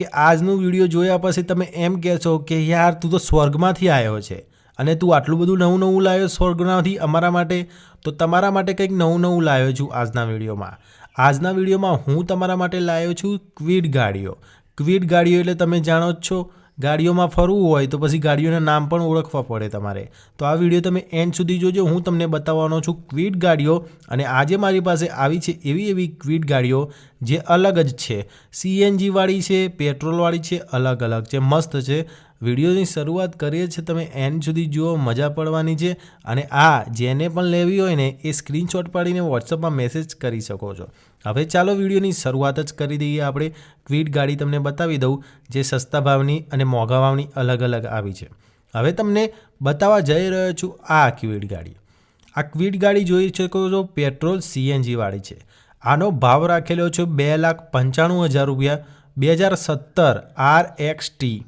કે આજનો વીડિયો જોયા પછી તમે એમ કહેશો કે યાર તું તો સ્વર્ગમાંથી આવ્યો છે અને તું આટલું બધું નવું નવું લાવ્યો સ્વર્ગમાંથી અમારા માટે, તો તમારા માટે કંઈક નવું નવું લાવ્યો છું આજના વિડીયોમાં. આજના વિડીયોમાં હું તમારા માટે લાવ્યો છું ક્વિડ ગાડીઓ. ક્વિડ ગાડીઓ એટલે તમે જાણો જ છો, ગાડીઓમાં ફરવું હોય તો પછી ગાડીઓના નામ પણ ઓળખવા પડે તમારે. તો આ વીડિયો તમે એન્ડ સુધી જોજો, હું તમને બતાવવાનો છું ક્વિડ ગાડીઓ અને આજે મારી પાસે આવી છે એવી એવી ક્વિડ ગાડીઓ જે અલગ જ છે. સીએનજીવાળી છે પેટ્રોલવાળી છે, અલગ અલગ છે. મસ્ત છે. વિડીયોની શરૂઆત કરીએ છીએ તમે એન્ડ સુધી જુઓ, મજા પડવાની છે. અને આ જેને પણ લેવી હોય ને, એ સ્ક્રીનશોટ પાડીને વોટ્સઅપમાં મેસેજ કરી શકો છો. હવે ચાલો વિડીયોની શરૂઆત જ કરી દઈએ આપણે. ક્વીટ ગાડી તમને બતાવી દઉં, જે સસ્તા ભાવની અને મોંઘા ભાવની અલગ અલગ આવી છે. હવે તમને બતાવવા જઈ રહ્યો છું આ ક્વિડ ગાડી. આ ક્વિડ ગાડી જોઈ શકો છો પેટ્રોલ સીએનજીવાળી છે. આનો ભાવ રાખેલો છે બે લાખ પંચાણું હજાર રૂપિયા, બે હજાર સત્તર આર એક્સ ટી.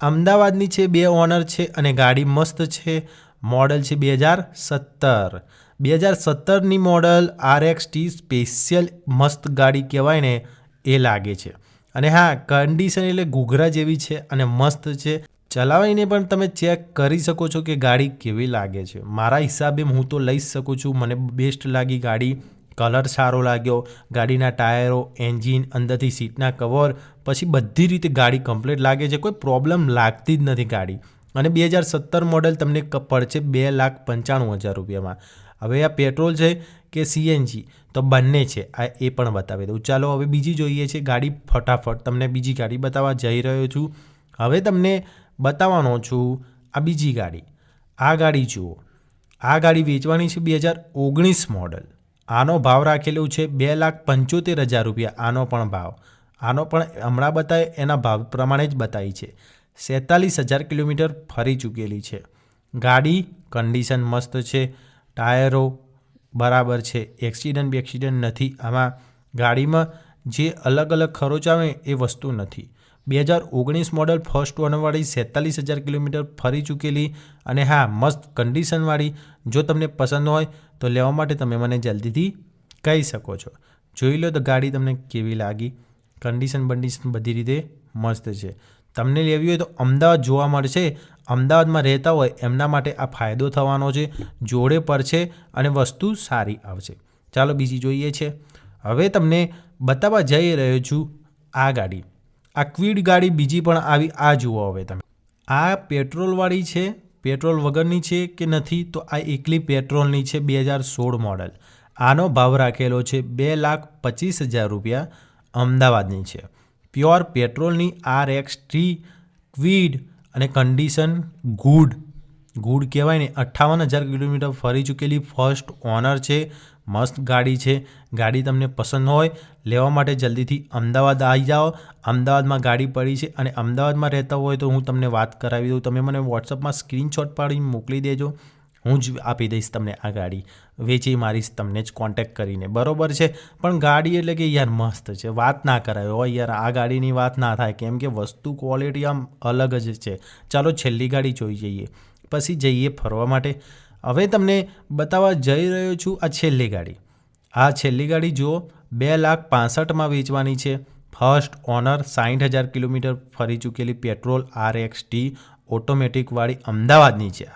અમદાવાદની છે બે ઓનર છે અને ગાડી મસ્ત છે. મોડલ છે બે હજાર સત્તર. બે હજાર સત્તરની model R X T special મસ્ત ગાડી કહેવાય ને એ લાગે છે. અને હા કન્ડિશન એટલે ઘૂઘરા જેવી છે અને મસ્ત છે. ચલાવીને પણ તમે ચેક કરી શકો છો કે ગાડી કેવી લાગે છે. મારા હિસાબે હું તો લઈ શકું છું. મને બેસ્ટ લાગી ગાડી કલર સારો લાગ્યો, ગાડીના ટાયરો, એન્જિન, અંદરથી સીટના કવર, પછી બધી રીતે ગાડી કમ્પ્લીટ લાગે છે, કોઈ પ્રોબ્લેમ લાગતી જ નથી ગાડી. અને બે હજાર સત્તર મોડલ તમને પડશે બે લાખ પંચાણું હજાર રૂપિયામાં. હવે આ પેટ્રોલ છે કે સીએનજી તો બંને છે, આ એ પણ બતાવી દઉં. ચાલો હવે બીજી જોઈએ છે ગાડી ફટાફટ. તમને બીજી ગાડી બતાવવા જઈ રહ્યો છું. હવે તમને બતાવવાનો છું આ બીજી ગાડી. આ ગાડી જુઓ. આ ગાડી વેચવાની છે બે હજાર ઓગણીસ મોડલ. આનો ભાવ રાખેલું છે બે લાખ પંચોતેર હજાર રૂપિયા. આનો પણ ભાવ. આનો પણ હમણાં બતાવે એના ભાવ પ્રમાણે જ બતાવી છે. સેતાલીસ હજાર કિલોમીટર ફરી ચૂકેલી છે. ગાડી કન્ડિશન મસ્ત છે. ટાયરો બરાબર છે. એક્સિડન્ટ બેક્સિડન્ટ નથી. આમાં ગાડીમાં જે અલગ અલગ ખર્ચ આવે એ વસ્તુ નથી. બે હજાર ઓગણીસ મોડલ ફર્સ્ટ ઓનરવાળી સેતાલીસ હજાર કિલોમીટર ફરી ચૂકેલી અને હા, મસ્ત કન્ડિશનવાળી જો તમને પસંદ હોય તો લેવા માટે તમે મને જલ્દીથી કહી શકો છો. જોઈ લો તો ગાડી તમને કેવી લાગી. કન્ડિશન બંડિશન બધી રીતે મસ્ત છે. તમને લેવી હોય તો અમદાવાદ જોવા મળશે. અમદાવાદમાં રહેતા હોય એમના માટે આ ફાયદો થવાનો છે. જોડે પર છે અને વસ્તુ સારી આવશે. ચાલો બીજી જોઈએ છે. હવે તમને બતાવવા જઈ રહ્યો છું આ ગાડી. આ ક્વિડ ગાડી બીજી પણ આવી, આ જુઓ હવે તમે. આ પેટ્રોલવાળી છે, પેટ્રોલ વગરની છે કે નથી, તો આ એકલી પેટ્રોલની છે બે હજાર સોળ મોડલ. આનો ભાવ રાખેલો છે બે લાખ પચીસ હજાર રૂપિયા અમદાવાદની છે. પ્યોર પેટ્રોલની આર એક્સ ટી, ક્વિડ અને કન્ડિશન ગુડ. ગુડ કહેવાય ને, અઠ્ઠાવન હજાર કિલોમીટર ફરી ચૂકેલી ફર્સ્ટ ઓનર છે મસ્ત ગાડી છે. ગાડી તમને પસંદ હોય, લેવા માટે જલ્દીથી અમદાવાદ આવી જાઓ. અમદાવાદમાં ગાડી પડી છે અને અમદાવાદમાં રહેતા હોય તો હું તમને વાત કરાવી દઉં. તમે મને વોટ્સઅપમાં સ્ક્રીનશોટ પાડીને મોકલી દેજો. હું જ આપી દઈશ તમને આ ગાડી. વેચી મારીશ, તમને જ કોન્ટેક કરીને. બરોબર છે? પણ ગાડી એટલે કે યાર મસ્ત છે. વાત ના કરાય. હોય યાર, આ ગાડીની વાત ના થાય. કેમ કે વસ્તુ ક્વોલિટી આમ અલગ જ છે. ચાલો છેલ્લી ગાડી જોઈ જઈએ. પછી જઈએ ફરવા માટે. હવે તમને બતાવવા જઈ રહ્યો છું આ છેલ્લી ગાડી. આ છેલ્લી ગાડી જુઓ, બે લાખ પાસઠમાં વેચવાની છે. ફર્સ્ટ ઓનર સાઠ હજાર કિલોમીટર ફરી ચૂકેલી પેટ્રોલ આર એક્સ ટી ઓટોમેટિકવાળી અમદાવાદની છે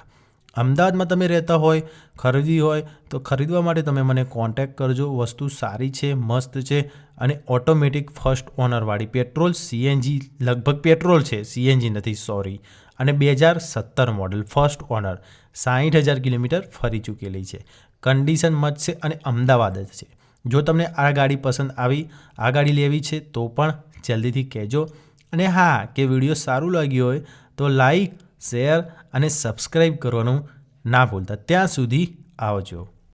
અમદાવાદમાં તમે રહેતા હોય, ખરીદી હોય, તો ખરીદવા માટે તમે મને કોન્ટેક્ટ કરજો. વસ્તુ સારી છે, મસ્ત છે અને ઓટોમેટિક ફર્સ્ટ ઓનરવાળી પેટ્રોલ સીએનજી, લગભગ પેટ્રોલ છે. સીએનજી નથી સોરી અને બે હજાર સત્તર મોડલ ફર્સ્ટ ઓનર સાઠ હજાર કિલોમીટર ફરી ચૂકેલી છે. કન્ડિશન મત છે અને અમદાવાદ જ છે. જો તમને આ ગાડી પસંદ આવી, આ ગાડી લેવી છે, તો પણ જલ્દીથી કહેજો. અને હા, કે વીડિયો સારું લાગ્યું હોય, તો લાઈક શેર અને સબસ્ક્રાઈબ કરવાનું ના ભૂલતા. ત્યાં સુધી આવજો.